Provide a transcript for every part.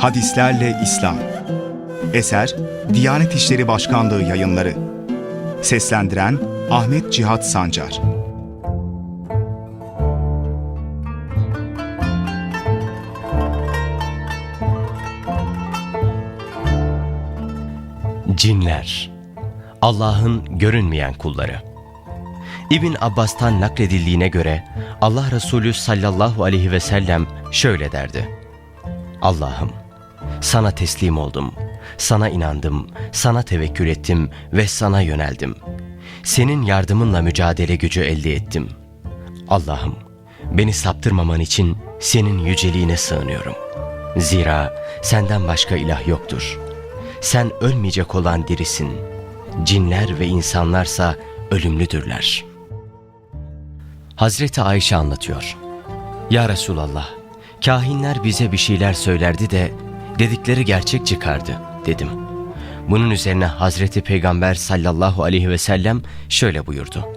Hadislerle İslam. Eser Diyanet İşleri Başkanlığı Yayınları. Seslendiren Ahmet Cihat Sancar. Cinler. Allah'ın görünmeyen kulları. İbn Abbas'tan nakledildiğine göre Allah Resulü sallallahu aleyhi ve sellem şöyle derdi. Allah'ım sana teslim oldum, sana inandım, sana tevekkül ettim ve sana yöneldim. Senin yardımınla mücadele gücü elde ettim. Allah'ım beni saptırmaman için senin yüceliğine sığınıyorum. Zira senden başka ilah yoktur. Sen ölmeyecek olan dirisin. Cinler ve insanlarsa ölümlüdürler. Hazreti Ayşe anlatıyor. Ya Resulallah, kahinler bize bir şeyler söylerdi de dedikleri gerçek çıkardı dedim. Bunun üzerine Hazreti Peygamber sallallahu aleyhi ve sellem şöyle buyurdu.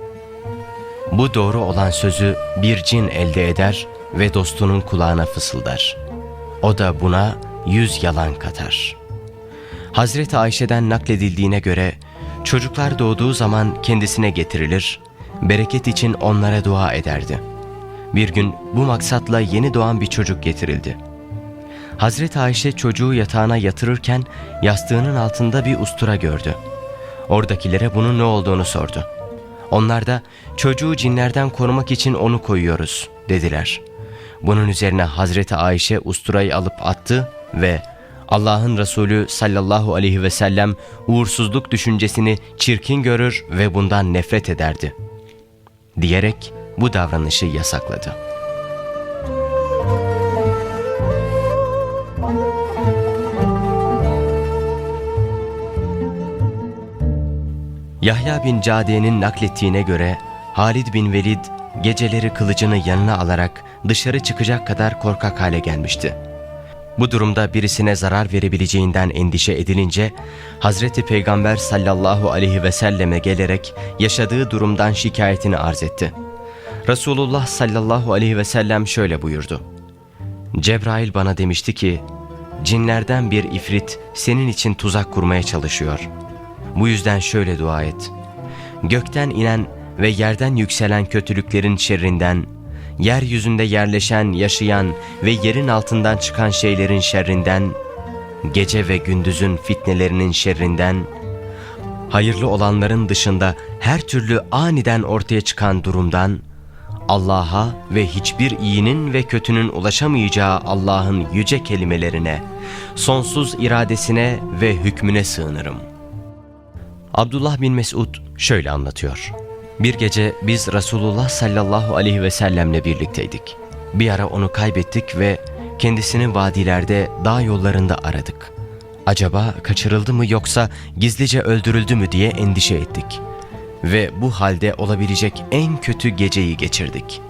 Bu doğru olan sözü bir cin elde eder ve dostunun kulağına fısıldar. O da buna yüz yalan katar. Hazreti Ayşe'den nakledildiğine göre çocuklar doğduğu zaman kendisine getirilir, bereket için onlara dua ederdi. Bir gün bu maksatla yeni doğan bir çocuk getirildi. Hazreti Ayşe çocuğu yatağına yatırırken yastığının altında bir ustura gördü. Oradakilere bunun ne olduğunu sordu. Onlar da çocuğu cinlerden korumak için onu koyuyoruz dediler. Bunun üzerine Hazreti Ayşe usturayı alıp attı ve Allah'ın Resulü sallallahu aleyhi ve sellem uğursuzluk düşüncesini çirkin görür ve bundan nefret ederdi. Diyerek bu davranışı yasakladı. Yahya bin Cade'nin naklettiğine göre Halid bin Velid geceleri kılıcını yanına alarak dışarı çıkacak kadar korkak hale gelmişti. Bu durumda birisine zarar verebileceğinden endişe edilince Hazreti Peygamber sallallahu aleyhi ve selleme gelerek yaşadığı durumdan şikayetini arz etti. Resulullah sallallahu aleyhi ve sellem şöyle buyurdu. Cebrail bana demişti ki, cinlerden bir ifrit senin için tuzak kurmaya çalışıyor. Bu yüzden şöyle dua et. Gökten inen ve yerden yükselen kötülüklerin şerrinden, yeryüzünde yerleşen, yaşayan ve yerin altından çıkan şeylerin şerrinden, gece ve gündüzün fitnelerinin şerrinden, hayırlı olanların dışında her türlü aniden ortaya çıkan durumdan, Allah'a ve hiçbir iyinin ve kötünün ulaşamayacağı Allah'ın yüce kelimelerine, sonsuz iradesine ve hükmüne sığınırım. Abdullah bin Mesud şöyle anlatıyor. Bir gece biz Resulullah sallallahu aleyhi ve sellemle birlikteydik. Bir ara onu kaybettik ve kendisini vadilerde, dağ yollarında aradık. Acaba kaçırıldı mı yoksa gizlice öldürüldü mü diye endişe ettik. Ve bu halde olabilecek en kötü geceyi geçirdik.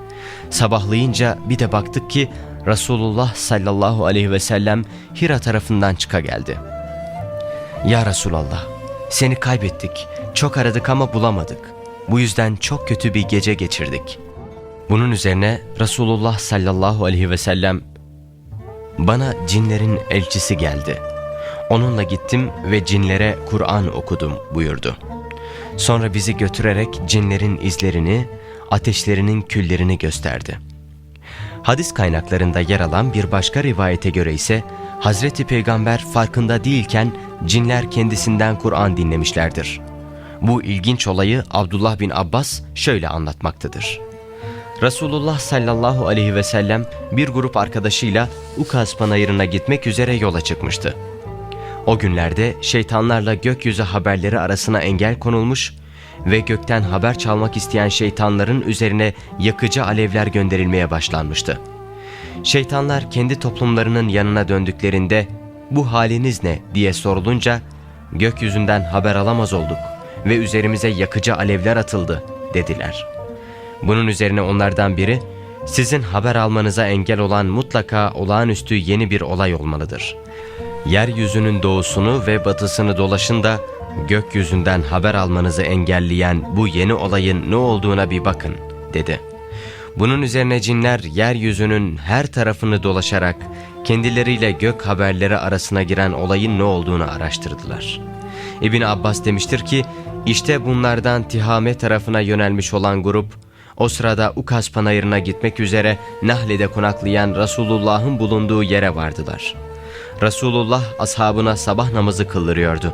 Sabahlayınca bir de baktık ki Resulullah sallallahu aleyhi ve sellem Hira tarafından çıka geldi. Ya Resulallah, seni kaybettik, çok aradık ama bulamadık. Bu yüzden çok kötü bir gece geçirdik. Bunun üzerine Resulullah sallallahu aleyhi ve sellem bana cinlerin elçisi geldi. Onunla gittim ve cinlere Kur'an okudum buyurdu. Sonra bizi götürerek cinlerin izlerini, ateşlerinin küllerini gösterdi. Hadis kaynaklarında yer alan bir başka rivayete göre ise Hazreti Peygamber farkında değilken cinler kendisinden Kur'an dinlemişlerdir. Bu ilginç olayı Abdullah bin Abbas şöyle anlatmaktadır. Resulullah sallallahu aleyhi ve sellem bir grup arkadaşıyla Ukaz panayırına gitmek üzere yola çıkmıştı. O günlerde şeytanlarla gökyüzü haberleri arasına engel konulmuş ve gökten haber çalmak isteyen şeytanların üzerine yakıcı alevler gönderilmeye başlanmıştı. Şeytanlar kendi toplumlarının yanına döndüklerinde bu haliniz ne diye sorulunca gökyüzünden haber alamaz olduk ve üzerimize yakıcı alevler atıldı dediler. Bunun üzerine onlardan biri sizin haber almanıza engel olan mutlaka olağanüstü yeni bir olay olmalıdır. Yeryüzünün doğusunu ve batısını dolaşın da gökyüzünden haber almanızı engelleyen bu yeni olayın ne olduğuna bir bakın dedi. Bunun üzerine cinler yeryüzünün her tarafını dolaşarak kendileriyle gök haberleri arasına giren olayın ne olduğunu araştırdılar. İbn Abbas demiştir ki, işte bunlardan Tihame tarafına yönelmiş olan grup, o sırada Ukas panayırına gitmek üzere Nahle'de konaklayan Resulullah'ın bulunduğu yere vardılar. Resulullah ashabına sabah namazı kıldırıyordu.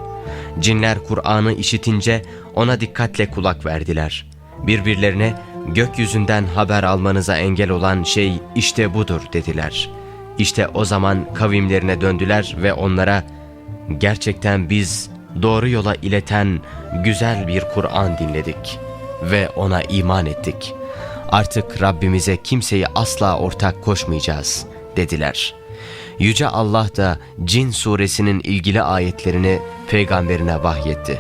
Cinler Kur'an'ı işitince ona dikkatle kulak verdiler. Birbirlerine gökyüzünden haber almanıza engel olan şey işte budur dediler. İşte o zaman kavimlerine döndüler ve onlara gerçekten biz doğru yola ileten güzel bir Kur'an dinledik ve ona iman ettik. Artık Rabbimize kimseyi asla ortak koşmayacağız dediler. Yüce Allah da Cin suresinin ilgili ayetlerini peygamberine vahyetti.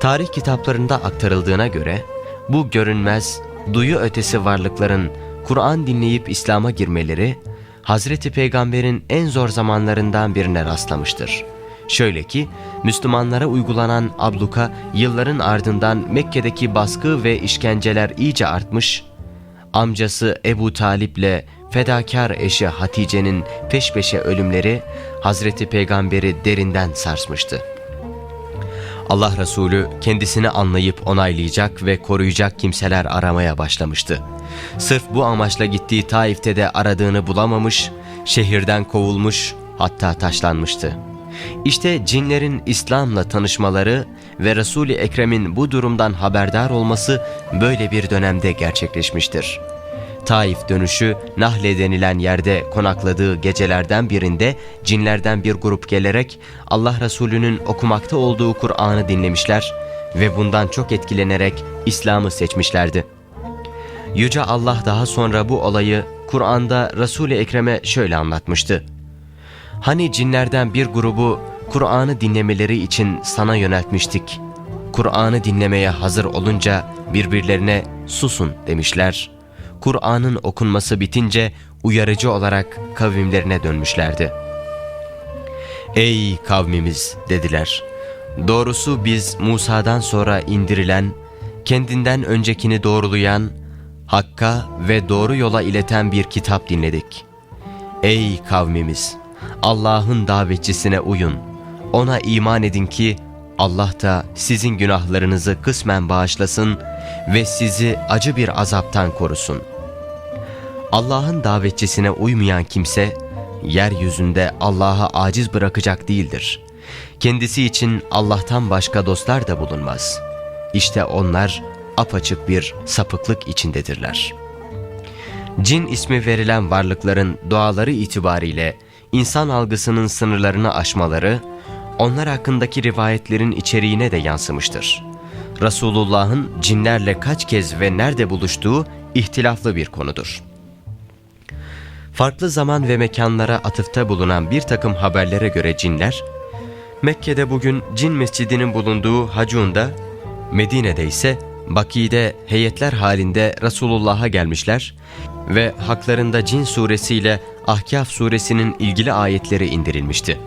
Tarih kitaplarında aktarıldığına göre bu görünmez, duyu ötesi varlıkların Kur'an dinleyip İslam'a girmeleri Hazreti Peygamber'in en zor zamanlarından birine rastlamıştır. Şöyle ki Müslümanlara uygulanan abluka yılların ardından Mekke'deki baskı ve işkenceler iyice artmış, amcası Ebu Talip'le fedakar eşi Hatice'nin peş peşe ölümleri Hazreti Peygamber'i derinden sarsmıştı. Allah Resulü kendisini anlayıp onaylayacak ve koruyacak kimseler aramaya başlamıştı. Sırf bu amaçla gittiği Taif'te de aradığını bulamamış, şehirden kovulmuş, hatta taşlanmıştı. İşte cinlerin İslam'la tanışmaları ve Resul-i Ekrem'in bu durumdan haberdar olması böyle bir dönemde gerçekleşmiştir. Taif dönüşü Nahle denilen yerde konakladığı gecelerden birinde cinlerden bir grup gelerek Allah Resulü'nün okumakta olduğu Kur'an'ı dinlemişler ve bundan çok etkilenerek İslam'ı seçmişlerdi. Yüce Allah daha sonra bu olayı Kur'an'da Resul-i Ekrem'e şöyle anlatmıştı. Hani cinlerden bir grubu Kur'an'ı dinlemeleri için sana yöneltmiştik. Kur'an'ı dinlemeye hazır olunca birbirlerine susun demişler. Kur'an'ın okunması bitince uyarıcı olarak kavimlerine dönmüşlerdi. Ey kavmimiz dediler. Doğrusu biz Musa'dan sonra indirilen, kendinden öncekini doğrulayan, hakka ve doğru yola ileten bir kitap dinledik. Ey kavmimiz! Allah'ın davetçisine uyun. Ona iman edin ki Allah da sizin günahlarınızı kısmen bağışlasın ve sizi acı bir azaptan korusun. Allah'ın davetçisine uymayan kimse, yeryüzünde Allah'a aciz bırakacak değildir. Kendisi için Allah'tan başka dostlar da bulunmaz. İşte onlar apaçık bir sapıklık içindedirler. Cin ismi verilen varlıkların doğaları itibariyle insan algısının sınırlarını aşmaları, onlar hakkındaki rivayetlerin içeriğine de yansımıştır. Resulullah'ın cinlerle kaç kez ve nerede buluştuğu ihtilaflı bir konudur. Farklı zaman ve mekanlara atıfta bulunan bir takım haberlere göre cinler, Mekke'de bugün cin mescidinin bulunduğu Hacun'da, Medine'de ise Baki'de heyetler halinde Resulullah'a gelmişler ve haklarında Cin suresiyle Ahkaf suresinin ilgili ayetleri indirilmişti.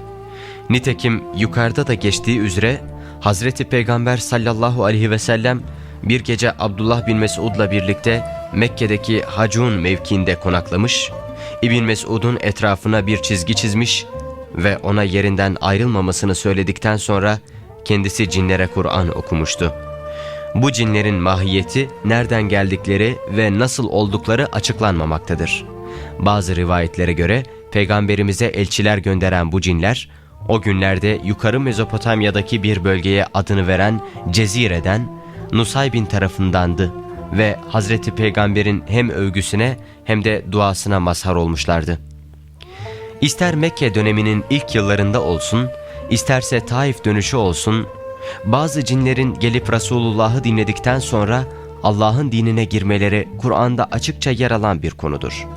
Nitekim yukarıda da geçtiği üzere Hazreti Peygamber sallallahu aleyhi ve sellem bir gece Abdullah bin Mesud'la birlikte Mekke'deki Hacun mevkiinde konaklamış, İbn Mesud'un etrafına bir çizgi çizmiş ve ona yerinden ayrılmamasını söyledikten sonra kendisi cinlere Kur'an okumuştu. Bu cinlerin mahiyeti, nereden geldikleri ve nasıl oldukları açıklanmamaktadır. Bazı rivayetlere göre peygamberimize elçiler gönderen bu cinler, o günlerde yukarı Mezopotamya'daki bir bölgeye adını veren Cezire'den Nusaybin tarafındandı ve Hazreti Peygamber'in hem övgüsüne hem de duasına mazhar olmuşlardı. İster Mekke döneminin ilk yıllarında olsun, isterse Taif dönüşü olsun, bazı cinlerin gelip Resulullah'ı dinledikten sonra Allah'ın dinine girmeleri Kur'an'da açıkça yer alan bir konudur.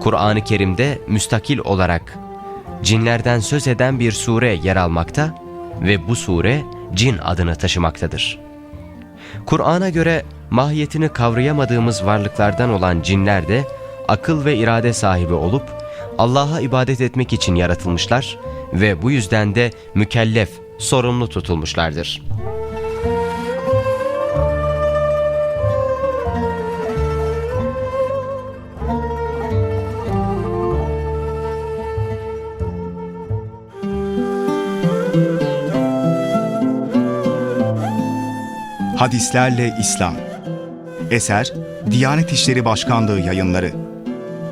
Kur'an-ı Kerim'de müstakil olarak cinlerden söz eden bir sure yer almakta ve bu sure cin adını taşımaktadır. Kur'an'a göre mahiyetini kavrayamadığımız varlıklardan olan cinler de akıl ve irade sahibi olup Allah'a ibadet etmek için yaratılmışlar ve bu yüzden de mükellef, sorumlu tutulmuşlardır. Hadislerle İslam. Eser Diyanet İşleri Başkanlığı yayınları.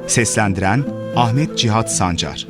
Seslendiren Ahmet Cihat Sancar